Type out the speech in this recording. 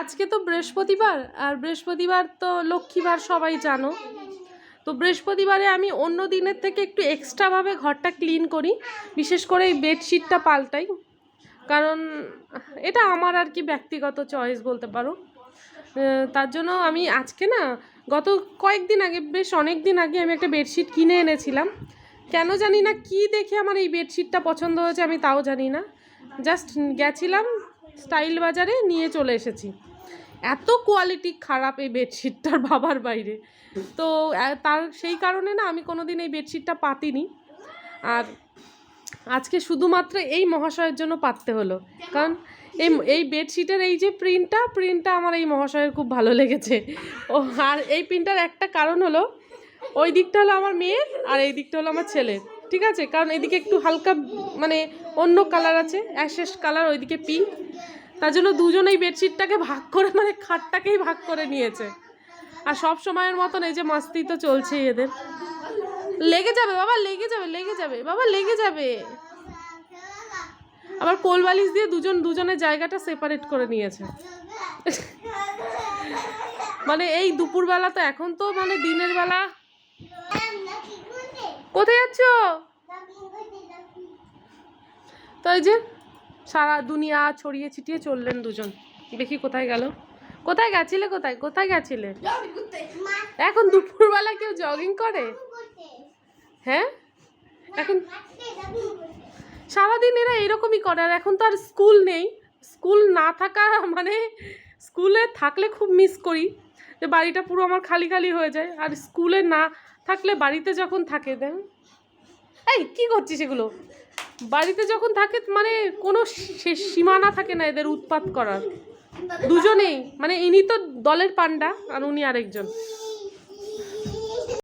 আজকে তো বৃহস্পতিবার, আর বৃহস্পতিবার তো লক্ষ্মীবার সবাই জানো। তো বৃহস্পতিবারে আমি অন্য দিনের থেকে একটু এক্সট্রাভাবে ঘরটা ক্লিন করি, বিশেষ করে এই বেডশিটটা পাল্টাই। কারণ এটা আমার আর কি ব্যক্তিগত চয়েস বলতে পারো। তার জন্য আমি আজকে না, গত কয়েকদিন আগে, বেশ অনেক দিন আগে আমি একটা বেডশিট কিনে এনেছিলাম। কেন জানি না কি দেখে আমার এই বেডশিটটা পছন্দ হয়েছে, আমি তাও জানি না। জাস্ট গেছিলাম স্টাইল বাজারে নিয়ে চলে এসেছি। এত কোয়ালিটি খারাপ এই বেডশিটটার বাবার বাইরে। তো তার সেই কারণে না আমি কোনোদিন এই বেডশিটটা পাতিনি। আর আজকে শুধুমাত্র এই মহাশয়ের জন্য পাততে হলো। কারণ এই এই বেডশিটের এই যে প্রিন্টটা প্রিন্টটা আমার এই মহাশয়ের খুব ভালো লেগেছে। ও, আর এই প্রিন্টার একটা কারণ হলো, ওই দিকটা হলো আমার মেয়ের আর এই দিকটা হলো আমার ছেলের। ঠিক আছে? কারণ এদিকে একটু হালকা মানে অন্য কালার আছে, অ্যাশেস কালার, ওইদিকে পিঙ্ক। তার জন্য দুজনেই বেডশিটটাকে ভাগ করে মানে খাটটাকেই ভাগ করে নিয়েছে। আর সব সময়ের মতন এই যে মাস্তি তো চলছেই এদের। লেগে যাবে বাবা, লেগে যাবে লেগে যাবে, বাবা লেগে যাবে। আবার কোল বালিশ দিয়ে দুজন, দুজনের জায়গাটা সেপারেট করে নিয়েছে। মানে এই দুপুরবেলা তো এখন তো মানে দিনের বেলা। কোথায় যাচ্ছ? তো এই যে সারা দুনিয়া ছড়িয়ে ছিটিয়ে চললেন দুজন। দেখি কোথায় গেল? কোথায় গেছিলে কোথায়? কোথায় গেছিলে? এখন দুপুরবেলা কেউ জগিং করে? হ্যাঁ? এখন সারাদিন এরা এরকমই করে, আর এখন তো আর স্কুল নেই। স্কুল না থাকা মানে স্কুলে থাকলে খুব মিস করি। যে বাড়িটা পুরো আমার খালি খালি হয়ে যায়। আর স্কুলে না থাকলে বাড়িতে যখন থাকে দেন এই, কি করছিস এগুলো? বাড়িতে যখন থাকে মানে কোনো সীমানা থাকে না এদের উৎপাত করার। দুজনেই মানে ইনি তো দলের পান্ডা আর উনি আরেকজন।